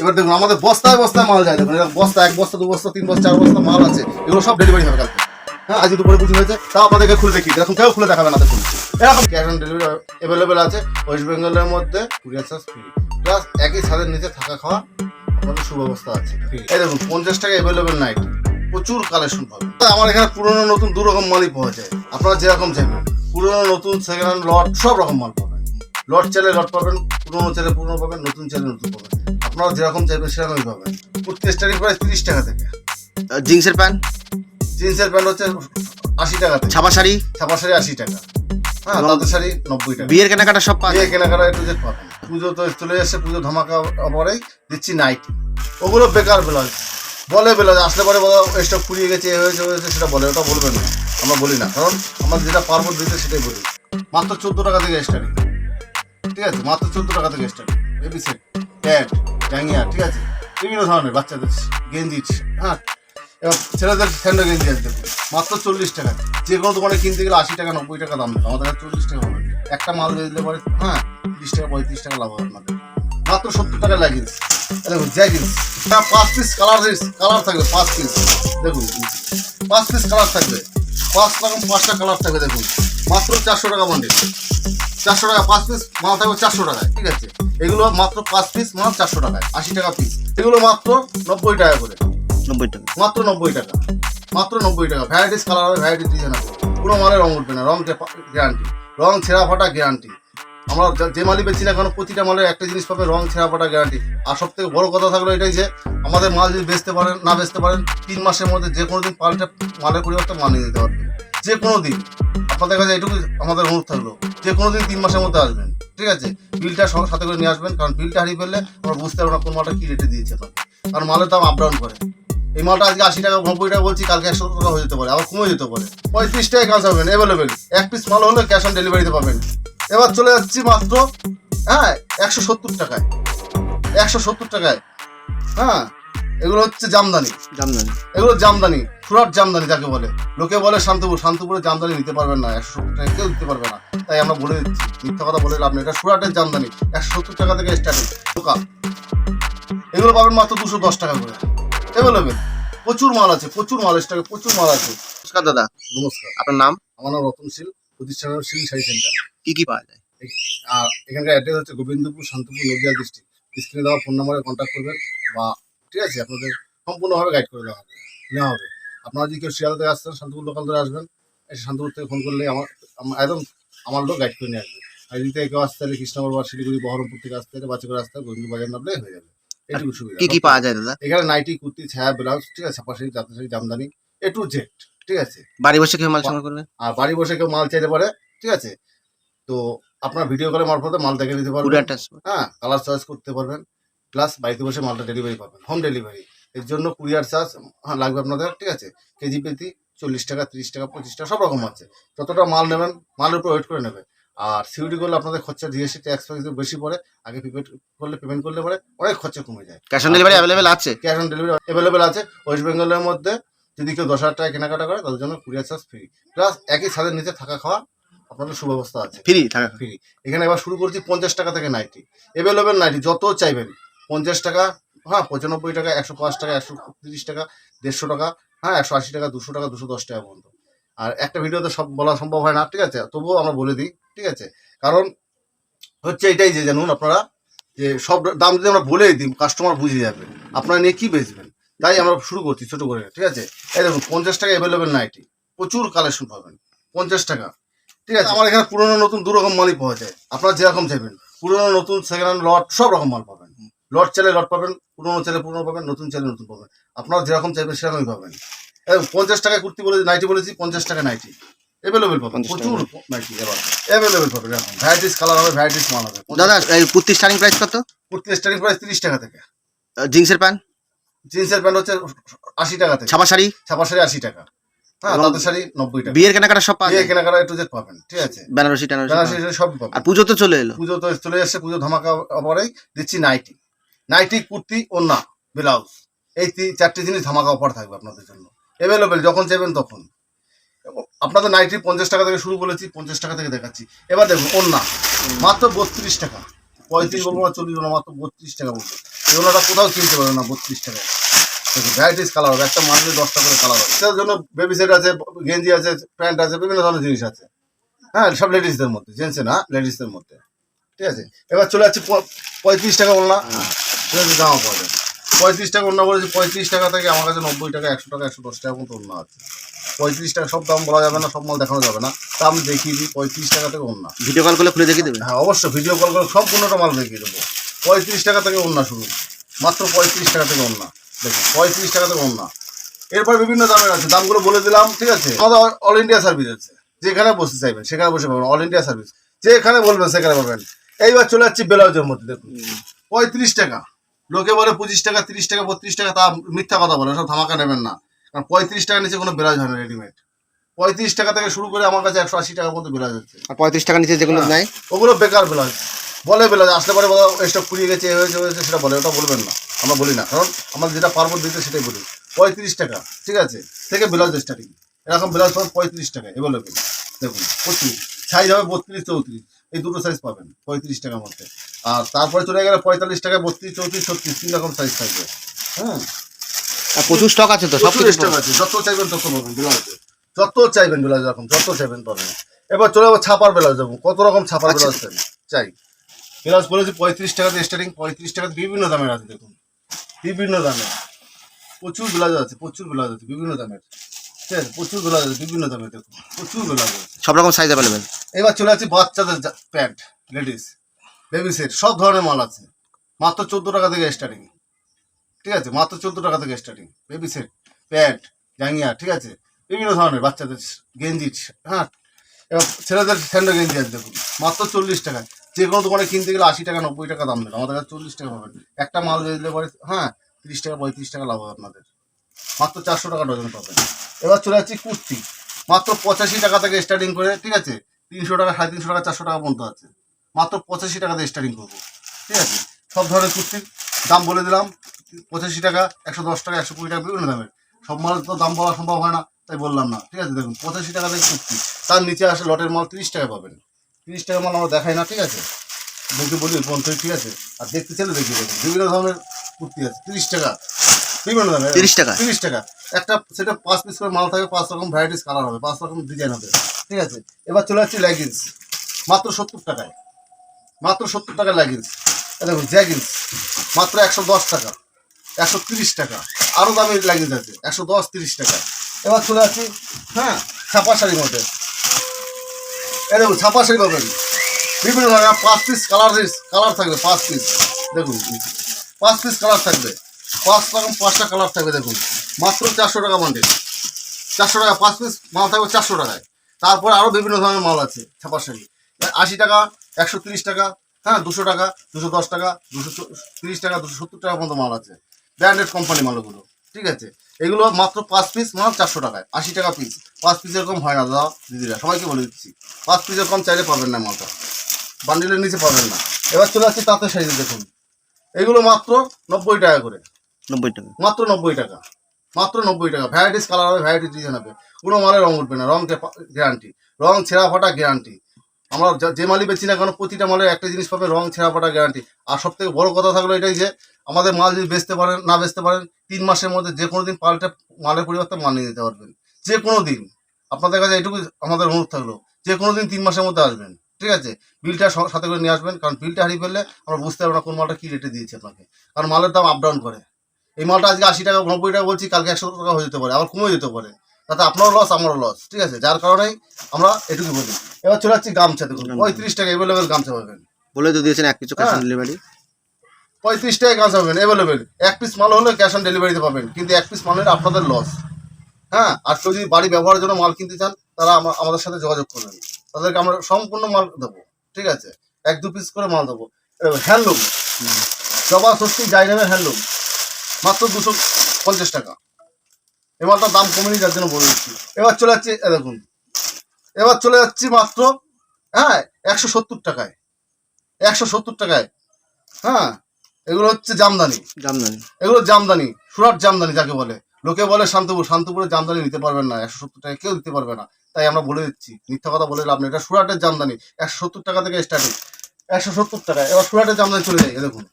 এবার দেখুন আমাদের বস্তায় বস্তায় মাল যায়। দেখুন এরকম বস্তা এক বস্তা দু বস্তা তিন বস্তা চার বস্তা মাল আছে। এগুলো সব ডেলিভারি হবে কালকে। হ্যাঁ আজকে দুপুরে বুঝি হয়েছে তাও আপনাদেরকে খুলে দেখি এরকম কেউ খুলে দেখাবে না দেখুন। এরকম ক্যাশ অন ডেলিভারি অ্যাভেলেবেল আছে ওয়েস্ট বেঙ্গলের মধ্যে কুরিয়ার চার্জ ফ্রি প্লাস একই ছাদের নিচে থাকা খাওয়া আপনাদের সুব্যবস্থা আছে। এই দেখুন পঞ্চাশ টাকা অ্যাভেলেবেল নাইট প্রচুর কালেকশন পাবেন। আমার এখানে পুরোনো নতুন দু রকম মালই পাওয়া যায়। আপনারা যেরকম চাইবেন। পুরোনো নতুন সেকেন্ড হ্যান্ড লট সব রকম মাল পাবেন। লট চাইলে লট পাবেন পুরোনো চাইলে পুরোনো পাবেন নতুন চাইলে নতুন পাবেন। আপনারা যেরকম চাইবেন সেরকমই পাবেন। প্রত্যেক স্টার্টিং প্রাইস তিরিশ টাকা থেকে। জিন্সের প্যান্ট? জিন্সের প্যান্ট হচ্ছে আশি টাকা থেকে। ছাপা শাড়ি? ছাপা শাড়ি আশি টাকা। হ্যাঁ তাঁতের শাড়ি নব্বই টাকা। বিয়ের কেনাকাটা সব যায় কেনাকাটা একটু যে পাবেন। পুজো তো চলে এসছে পুজো ধামাকা পরেই দিচ্ছি নাইটি ওগুলো বেকার ব্লাউজ। বলে ব্লাউজ আসলে পরে বলো স্টক ফুরিয়ে গেছে এ হয়েছে হয়েছে সেটা বলে ওটা বলবেন না। আমরা বলি না। কারণ আমরা যেটা পারব দিতে সেটাই বলি। মাত্র চোদ্দ টাকা থেকে স্টার্টিং ঠিক আছে? মাত্র চোদ্দ টাকা থেকে স্টার্টিং বেবি সেট প্যান্ট ঠিক আছে বিভিন্ন ধরনের বাচ্চাদের গেঞ্জি হ্যাঁ এবং ছেলেদের স্যান্ডো গেঞ্জি মাত্র চল্লিশ টাকা যে কোনো দোকানে কিনতে গেলে আশি টাকা নব্বই টাকা দাম আমাদের চল্লিশ টাকা হবে একটা মাল পরে হ্যাঁ তিরিশ টাকা পঁয়ত্রিশ টাকা লাভ হবে আপনাদের মাত্র সত্তর টাকা লাগিস দেখুন জ্যাগিন্স পাঁচ পিস কালার কালার থাকবে পাঁচ পিস দেখুন পাঁচ পিস কালার থাকবে পাঁচ রকম পাঁচটা কালার থাকবে দেখুন মাত্র চারশো টাকা বান্ডিল চারশো টাকা পাঁচ পিস মাল থাকবে চারশো টাকায় ঠিক আছে এগুলো মাত্র পাঁচ পিস মাল চারশো টাকায় আশি টাকা পিস এগুলো মাত্র নব্বই টাকা করে। নব্বই টাকা। মাত্র নব্বই টাকা। মাত্র নব্বই টাকা। ভ্যারাইটিস কালার হবে ভ্যারাইটিস ডিজাইন হবে। পুরো মালে রং উঠবে না। রং গ্যারান্টি রং ছেঁড়া ফাটা গ্যারান্টি আমরা যে মালই বেচি না কেন প্রতিটা মালের একটা জিনিস পাবে রং ছেঁড়া ফাটা গ্যারান্টি আর সব থেকে বড় কথা থাকল এটাই যে আমাদের মাল যদি বেচতে পারেন না বেচতে পারেন তিন মাসের মধ্যে যে কোনো দিন পাল্টে মালের পরিবর্তে মাল নিয়ে দিতে পারবেন। যে কোনো দিন। আপনাদের কাছে এটুকু আমাদের অনুরোধ থাকল। যে কোনো দিন তিন মাসের মধ্যে আসবেন। ঠিক আছে? বিলটা সাথে করে নিয়ে আসবেন, কারণ বিলটা হারিয়ে ফেললে আমরা বুঝতে পারব না কোন মালটা কি রেটে দিয়েছে আপনাকে কারণ মালের দাম আপ ডাউন করে। এই মালটা আজকে আশি টাকা, নব্বই টাকা বলছি, কালকে একশো টাকা হয়ে যেতে পারে, আবার কমে যেতে পারে। পঁয়ত্রিশ টাকা কাজ হবেন অ্যাভেলেবেল এক পিস মাল হলে ক্যাশ অন ডেলিভারিতে পাবেন। এবার চলে যাচ্ছি মাত্র হ্যাঁ একশো সত্তর টাকায়। একশো সত্তর টাকায় হ্যাঁ। এগুলো হচ্ছে জামদানি। জামদানি। এগুলো জামদানি সুরাট জামদানি যাকে বলে। লোকে বলে শান্তপুর শান্তপুরে জামদানি নিতে পারবেন না একশো সত্তর টাকা কেউ দিতে পারবে না। তাই আমরা বলে দিচ্ছি মিথ্যা কথা বলে লাভ নেই। এটা সুরাটের জামদানি একশো সত্তর টাকা থেকে স্টার্টিং লোকাল এগুলো পাবেন মাত্র দুশো দশ টাকা করে। অ্যাভেলেবেল প্রচুর মাল আছে প্রচুর মাল স্টকে প্রচুর মাল আছে। নমস্কার দাদা। নমস্কার। আপনার নাম? আমার নাম রতনশীল প্রতিষ্ঠানের শিল শাড়ি সেন্টার কি কি পাওয়া যায়? আর এখানকার অ্যাড্রেস হচ্ছে গোবিন্দপুর শান্তপুর নদিয়া ডিস্ট্রিক্ট স্ক্রিনে দেওয়া ফোন নাম্বারে কন্ট্যাক্ট করবেন বা ঠিক আছে? আপনাদের সম্পূর্ণভাবে গাইড করে দেওয়া হবে। নেওয়া হবে। আপনারা যদি কেউ শিয়ালদা থেকে আসছেন শান্তপুর লোকাল ধরে আসবেন এসে শান্তপুর থেকে ফোন করলে আমার একদম আমার লোক গাইড করে নিয়ে আসবে। আর যদি থেকে কেউ আসতে হলে কৃষ্ণনগর বা শিলিগুড়ি বহরমপুর থেকে আসতে হলে বাচ্চা করে আসতে হবে গোবিন্দ বাজার নামলে হয়ে যাবে। এইটুকু সুবিধা। কি কি পাওয়া যায় দাদা? এখানে নাইটি কুর্তি ছায়া ব্লাউজ ঠিক আছে জাতা sari Jamdani A to Z ঠিক আছে? বাড়ি বসে কেউ মাল সংগ্রহ করবে? আর বাড়ি বসে কেউ মাল চাইতে পারে ঠিক আছে? তো আপনার ভিডিও কলের মারফতে মাল দেখে নিতে পারবেন। হ্যাঁ কালার চয়েস করতে পারবেন। প্লাস বাড়িতে বসে মালটা ডেলিভারি পাবেন হোম ডেলিভারি এর জন্য কুরিয়ার চার্জ হ্যাঁ লাগবে আপনাদের ঠিক আছে? কেজি প্রতি চল্লিশ টাকা তিরিশ টাকা পঁচিশ টাকা সব রকম আছে। যতটা মাল নেবেন মালের উপর ওয়েট করে নেবে আর সিউডি করলে আপনাদের খরচা জিএসটি ট্যাক্স বেশি পড়ে আগে পেমেন্ট করলে পেমেন্ট করলে পরে অনেক খরচা কমে যায়। ক্যাশ অন ডেলিভারি অ্যাভেলেবেল আছে? ক্যাশ অন ডেলিভারি অ্যাভেলেবেল আছে। ওয়েস্ট বেঙ্গলের মধ্যে যদি কেউ দশ হাজার টাকা কেনাকাটা করে তাদের জন্য কুরিয়ার চার্জ ফ্রি প্লাস একই ছাদের নিচে থাকা খাওয়া আপনাদের সুব্যবস্থা আছে। ফ্রি থাকা ফ্রি এখানে এবার শুরু করছি পঞ্চাশ টাকা থেকে নাইটি অ্যাভেলেবেল নাইটি যত চাইবেন। পঞ্চাশ টাকা হ্যাঁ পঁচানব্বই টাকা, একশো পাঁচ টাকা, একশো তিরিশ টাকা, দেড়শো টাকা হ্যাঁ একশো আশি টাকা, দুশো টাকা, দুশো দশ টাকা পর্যন্ত। আর একটা ভিডিওতে সব বলা সম্ভব হয় না, ঠিক আছে? তবুও আমরা বলে দিই, ঠিক আছে? কারণ হচ্ছে এটাই যে, জানুন আপনারা, যে সব দাম যদি আমরা বলে দিই কাস্টমার বুঝে যাবে, আপনারা নিয়ে কী বেচবেন? তাই আমরা শুরু করছি, ছোটো করে, ঠিক আছে? এই দেখুন, পঞ্চাশ টাকা অ্যাভেলেবেল নাইটি প্রচুর কালেকশন পাবেন, পঞ্চাশ টাকা, ঠিক আছে? আমার এখানে পুরোনো নতুন দু রকম মালই পাওয়া যায়, আপনারা যেরকম চাইবেন, পুরোনো নতুন সেকেন্ড হ্যান্ড লট সব রকম মাল পাবেন। লট চাইলে লট পাবেন পুরোনো চাইলে পুরোনো পাবেন নতুন চাইলে নতুন পাবেন। আপনারা যেরকম চাইবেন সেরকমই পাবেন। এই পঞ্চাশ টাকায় কুর্তি বলেছি নাইটি বলেছি পঞ্চাশ টাকা নাইটি। অ্যাভেলেবেল পাবেন প্রচুর নাইটি। এবার। অ্যাভেলেবেল পাবেন এখন ভ্যারাইটিস কালার হবে ভ্যারাইটিস মাল হবে। দাদা এই কুর্তির স্টার্টিং প্রাইস কত? কুর্তি স্টার্টিং প্রাইস তিরিশ টাকা থেকে। জিন্সের প্যান্ট? জিন্সের প্যান্ট হচ্ছে আশি টাকা থেকে। ছাপা শাড়ি? ছাপা শাড়ি আশি টাকা। হ্যাঁ তাঁতের শাড়ি নব্বই টাকা। বিয়ের কেনাকাটা সব কেনাকাটা একটু জেট পাবেন ঠিক আছে। বেনারসি টেনারসি পাবেন। আর পুজো তো চলে এলো। পুজো তো চলে এসছে পুজো ধামাকা অফারেই দিচ্ছি নাইটি। নাইটি, কুর্তি ওন্না ব্লাউজ। এই তিন চারটি জিনিস ধামাকা অফার থাকবে আপনাদের জন্য। অ্যাভেলেবেল যখন চাইবেন তখন। আপনাদের নাইটি পঞ্চাশ টাকা থেকে শুরু করেছি, পঞ্চাশ টাকা থেকে দেখাচ্ছি। এবার দেখুন ওন্না মাত্র বত্রিশ টাকা। পঁয়ত্রিশ বলব না, চল্লিশ বলব মাত্র বত্রিশ টাকা বলব এই ওনাটা কোথাও কিনতে পারবে না, বত্রিশ টাকা দেখুন ভ্যারাইটিস কালার হবে। একটা মান্থলি দশটা করে কালার হবে। সেটার জন্য বেবি সেট আছে, গেঞ্জি আছে, প্যান্ট আছে, বিভিন্ন ধরনের জিনিস আছে। হ্যাঁ সব লেডিসদের মধ্যে জেন্টসে না লেডিসদের মধ্যে। ঠিক আছে? এবার চলে যাচ্ছে পঁয়ত্রিশ টাকা বললাম ঠিক আছে জামা পাওয়া যায়। পঁয়ত্রিশ টাকা অন্য বলেছি পঁয়ত্রিশ টাকা থেকে আমার কাছে নব্বই টাকা একশো টাকা একশো দশ টাকা মতো অন্য আছে। পঁয়ত্রিশ টাকা সব দাম বলা যাবে না সব মাল দেখানো যাবে না। তা আমি দেখিয়ে দিই পঁয়ত্রিশ টাকা থেকে অন্য ভিডিও কল করলে খুলে দেখিয়ে দেবে? হ্যাঁ অবশ্যই ভিডিও কল করে সম্পূর্ণটা মাল দেখিয়ে দেবো। পঁয়ত্রিশ টাকা থেকে অন্য শুরু। মাত্র পঁয়ত্রিশ টাকা থেকে অন্য দেখুন পঁয়ত্রিশ টাকা থেকে অন্য এরপর বিভিন্ন দামের আছে দামগুলো বলে দিলাম ঠিক আছে? আমাদের অল ইন্ডিয়া সার্ভিস আছে। যেখানে বসতে চাইবেন সেখানে বসে পাবেন অল ইন্ডিয়া সার্ভিস। যেখানে বলবেন সেখানে পাবেন। এইবার চলে যাচ্ছি ব্লাউজের মধ্যে দেখুন। পঁয়ত্রিশ টাকা। লোকে বলে পঁচিশ টাকা তিরিশ টাকা বত্রিশ টাকা তা মিথ্যা কথা বলে সব ধামাকা নেবেন না। কারণ পঁয়ত্রিশ টাকা নিচে কোনো ব্লাউজ হয় না রেডিমেড পঁয়ত্রিশ টাকা থেকে শুরু করে আমার কাছে একশো আশি টাকার মতো ব্লাউজ হচ্ছে। আর পঁয়ত্রিশ টাকা নিচে যেগুলো হ্যাঁ। নেয় ওগুলো বেকার ব্লাউজ বলে ব্লাউজ আসলে পরে বলো স্টক ফুরিয়ে গেছে হয়েছে হয়েছে সেটা বলে ওটা বলবেন না। আমরা বলি না কারণ আমরা যেটা পারব দিতে সেটাই বলি। পঁয়ত্রিশ টাকা ঠিক আছে? থেকে ব্লাউজ স্টার্টিং এরকম ব্লাউজ পাবেন পঁয়ত্রিশ টাকা এভেলেবেল দেখুন প্রচুর সাইজ হবে বত্রিশ চৌত্রিশ। এই দুটো সাইজ পাবেন পঁয়ত্রিশ টাকার মধ্যে। আর তারপরে চলে গেলে পঁয়তাল্লিশ টাকা বত্রিশ চৌত্রিশ ছত্রিশ তিন রকম সাইজ থাকবে। হ্যাঁ? আর প্রচুর স্টক আছে তো সব স্টক আছে যত চাইবেন তত পাবেন ব্লাউজে যত চাইবেন ব্লাউজ এরকম যত চাইবেন পাবেন। এবার চলে যাব ছাপার ব্লাউজ যাব। কত রকম ছাপার আচ্ছা। ব্লাউজ চাই? চাই। ব্লাউজ বলেছি পঁয়ত্রিশ টাকা দিয়ে স্টার্টিং পঁয়ত্রিশ টাকা বিভিন্ন দামের আছে দেখুন। বিভিন্ন দামের। প্রচুর ব্লাউজ আছে প্রচুর ব্লাউজ আছে বিভিন্ন দামের। ঠিক আছে প্রচুর ব্লাউজ আছে বিভিন্ন দামের দেখুন। প্রচুর ব্লাউজ আছে। সব রকম সাইজ অ্যাভেলেবেল এবার চলে যাচ্ছি বাচ্চাদের প্যান্ট লেডিস বেবি সেট সব ধরনের মাল আছে। মাত্র চোদ্দ টাকা থেকে স্টার্টিং ঠিক আছে? মাত্র চোদ্দ টাকা থেকে স্টার্টিং বেবি সেট প্যান্ট জাঙ্গিয়া, ঠিক আছে? বিভিন্ন ধরনের বাচ্চাদের গেঞ্জি হ্যাঁ? এবার ছেলেদের স্যান্ডো গেঞ্জি আছে, দেখুন। মাত্র চল্লিশ টাকা যে কোনো দোকানে কিনতে গেলে আশি টাকা, নব্বই টাকা দাম দেবে। আমাদের কাছে চল্লিশ টাকা পাবেন। একটা মাল বেচলে পরে হ্যাঁ তিরিশ টাকা, পঁয়ত্রিশ টাকা লাভ হবে আপনাদের। মাত্র চারশো টাকা ডজন পাবেন। এবার চলে যাচ্ছি কুর্তি। মাত্র পঁচাশি টাকা থেকে স্টার্টিং করে, ঠিক আছে? তিনশো টাকা, সাড়ে তিনশো টাকা, চারশো টাকা পর্যন্ত আছে। মাত্র পঁচাশি টাকা দিয়ে স্টার্টিং করব। ঠিক আছে? সব ধরনের কুর্তির দাম বলে দিলাম। পঁচাশি টাকা একশো দশ টাকা একশো কুড়ি টাকা বিভিন্ন দামের। সব মালের তো দাম বলা সম্ভব হয় না তাই বললাম না। ঠিক আছে? দেখুন পঁচাশি টাকা থেকে কুর্তি। তার নিচে আসে লটের মাল তিরিশ টাকা পাবেন। তিরিশ টাকা মাল আমরা দেখাই না ঠিক আছে? বলতে বলি পঞ্চাশ ঠিক আছে? আর দেখতে চাইলে দেখিয়ে দেখুন বিভিন্ন ধরনের কুর্তি আছে তিরিশ টাকা। বিভিন্ন দামের 30 টাকা? তিরিশ টাকা। একটা সেটা পাঁচ পিস করে মাল থাকে পাঁচ রকম ভ্যারাইটিস কালার হবে পাঁচ রকম ডিজাইন হবে। ঠিক আছে? এবার চলে যাচ্ছি লেগিংস মাত্র সত্তর টাকায়। মাত্র সত্তর টাকার লেগিংস দেখুন জ্যাগিংস মাত্র একশো দশ টাকা, একশো তিরিশ টাকা। আরও দামি লেগিংস আছে, একশো দশ, তিরিশ টাকা। এবার চলে যাচ্ছি হ্যাঁ ছাপা শাড়ির মধ্যে। এ দেখুন, ছাপা শাড়ি পাবেন। বিভিন্ন ধরনের পাঁচ পিস কালার কালার থাকবে, পাঁচ পিস দেখুন, পাঁচ পিস কালার থাকবে। পাঁচ রকম, পাঁচটা কালার থাকবে, দেখুন। মাত্র চারশো টাকা বান্ডিল চারশো টাকা, পাঁচ পিস মাল থাকবে চারশো টাকায়। তারপরে আরও বিভিন্ন ধরনের মাল আছে, ছাপা শাড়ি। আশি টাকা একশো তিরিশ টাকা হ্যাঁ দুশো টাকা দুশো দশ টাকা দুশো তিরিশ টাকা দুশো সত্তর টাকা পর্যন্ত মাল আছে। ব্র্যান্ডেড কোম্পানি মালগুলো ঠিক আছে? এগুলো মাত্র পাঁচ পিস মাল চারশো টাকায় আশি টাকা পিস পাঁচ পিস এরকম হয় না দাদা দিদিরা সবাইকে বলে দিচ্ছি। পাঁচ পিস এরকম চাইলে পাবেন না মালটা। বান্ডিলের নিচে পাবেন না। এবার চলে আসছে তাঁতের শাড়ি দেখুন। এগুলো মাত্র নব্বই টাকা করে। নব্বই টাকা। মাত্র নব্বই টাকা। মাত্র নব্বই টাকা। ভ্যারাইটিস কালার হবে ভ্যারাইটিস ডিজাইন হবে। কোনো মালে রং উঠবে না। রং গ্যারান্টি রং ছেঁড়া ফাটা গ্যারান্টি আমরা যা- মালই বেচি না কেন প্রতিটা মালের একটা জিনিস পাবে, রং, ছেঁড়া পাটা গ্যারান্টি আর সব থেকে বড় কথা থাকল এটাই যে, আমাদের মাল যদি বেচতে পারেন, না বেচতে পারেন, তিন মাসের মধ্যে যে কোনো দিন পাল্টে মালের পরিবর্তে মাল নিয়ে যেতে পারবেন। যে কোনো দিন। আপনাদের কাছে এটুকু আমাদের অনুরোধ থাকল। যে কোনো দিন তিন মাসের মধ্যে আসবেন। ঠিক আছে? বিলটা সাথে করে নিয়ে আসবেন। কারণ বিলটা হারিয়ে ফেললে আমরা বুঝতে পারব না কোন মালটা কী রেটে দিয়েছি আপনাকে। কারণ মালের দাম আপ ডাউন করে। এই মালটা আজকে আশি টাকা, নব্বই টাকা বলছি, কালকে একশো টাকা হয়ে যেতে পারে, আবার কমে যেতে পারে। তাতে আপনারও লস আমারও লস ঠিক আছে? যার কারণেই আমরা এটুকু বলি। এবার চলে যাচ্ছি গামছা দেখুন পঁয়ত্রিশ টাকা অ্যাভেলেবেল গামছা পাবেন। বলে তো দিয়েছেন এক কিছু ক্যাশ হ্যাঁ। ডেলিভারি পঁয়ত্রিশ টাকায় গামছা পাবেন অ্যাভেলেবেল এক পিস মাল হলে ক্যাশ অন ডেলিভারিতে পাবেন কিন্তু এক পিস মাল হলে আপনাদের লস হ্যাঁ? আর কেউ যদি বাড়ি ব্যবহারের জন্য মাল কিনতে চান তারা আমাদের সাথে যোগাযোগ করবেন। তাদেরকে আমরা সম্পূর্ণ মাল দেবো ঠিক আছে? এক দু পিস করে মাল দেবো। হ্যান্ডলুম জবা ষষ্ঠী জাইনামের হ্যান্ডলুম মাত্র দুশো পঞ্চাশ টাকা। এই মালটার দাম কমেনি যার জন্য বলে দিচ্ছি। এবার চলে যাচ্ছে দেখুন। এবার চলে যাচ্ছি মাত্র হ্যাঁ একশো সত্তর টাকায়। একশো সত্তর টাকায়। হ্যাঁ এগুলো হচ্ছে জামদানি। জামদানি। এগুলো জামদানি সুরাট জামদানি যাকে বলে। লোকে বলে শান্তপুর শান্তপুরের জামদানি নিতে পারবেন না একশো সত্তর টাকা কেউ দিতে পারবে না। তাই আমরা বলে দিচ্ছি মিথ্যা কথা বলে লাভ নেই। এটা সুরাটের জামদানি একশো সত্তর টাকা থেকে স্টার্টিং একশো সত্তর টাকা এবার সুরাটের জামদানি চলে যায় দেখুন।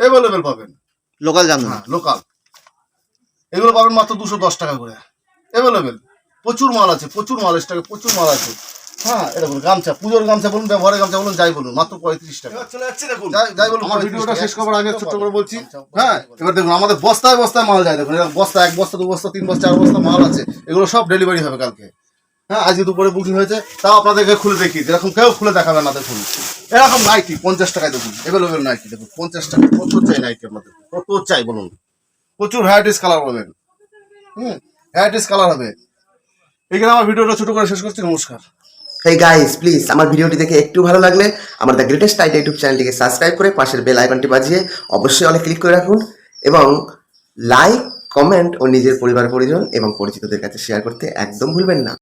অ্যাভেলেবেল পাবেন। লোকাল জামদানি। হ্যাঁ লোকাল এগুলো পাবেন মাত্র দুশো দশ টাকা করে। অ্যাভেলেবেল প্রচুর মাল আছে প্রচুর মাল স্টকে প্রচুর মাল আছে। হ্যাঁ এটা বলুন গামছা পুজোর গামছা বলুন ব্যবহারের গামছা বলুন যাই বলুন মাত্র পঁয়ত্রিশ টাকা। চলে যাচ্ছে দেখুন। যাই বলুন আমার ভিডিওটা শেষ করার আগে ছোট্ট করে বলছি। হ্যাঁ এবার দেখুন আমাদের বস্তায় বস্তায় মাল যায় দেখুন এরকম বস্তা এক বস্তা দু বস্তা তিন বস্তা চার বস্তা মাল আছে এগুলো সব ডেলিভারি হবে কালকে। হ্যাঁ আজকে দুপুরে বুকিং হয়েছে তাও আপনাদেরকে খুলে দেখি যেরকম কেউ খুলে দেখাবে না দেখুন। এরকম নাইটি পঞ্চাশ টাকায় দেখুন অ্যাভেলেবেল নাইটি দেখুন পঞ্চাশ টাকা কত চাই নাইটি আপনাদের? কত চাই বলুন? প্রচুর ভ্যারাইটিস কালার পাবেন। হুম ভ্যারাইটিস কালার হবে। এখানে আমার ভিডিওটা ছোট করে শেষ করছি, নমস্কার। হে গাইস প্লিজ আমার ভিডিওটি দেখে একটু ভালো লাগলে আমার দ্য গ্রেটেস্ট আইডিয়া ইউটিউব চ্যানেলটিকে সাবস্ক্রাইব করে পাশের বেল আইকনটি বাজিয়ে অবশ্যই অনেক ক্লিক করে রাখুন এবং লাইক কমেন্ট ও নিজের পরিবার পরিজন এবং পরিচিতদের কাছে শেয়ার করতে একদম ভুলবেন না।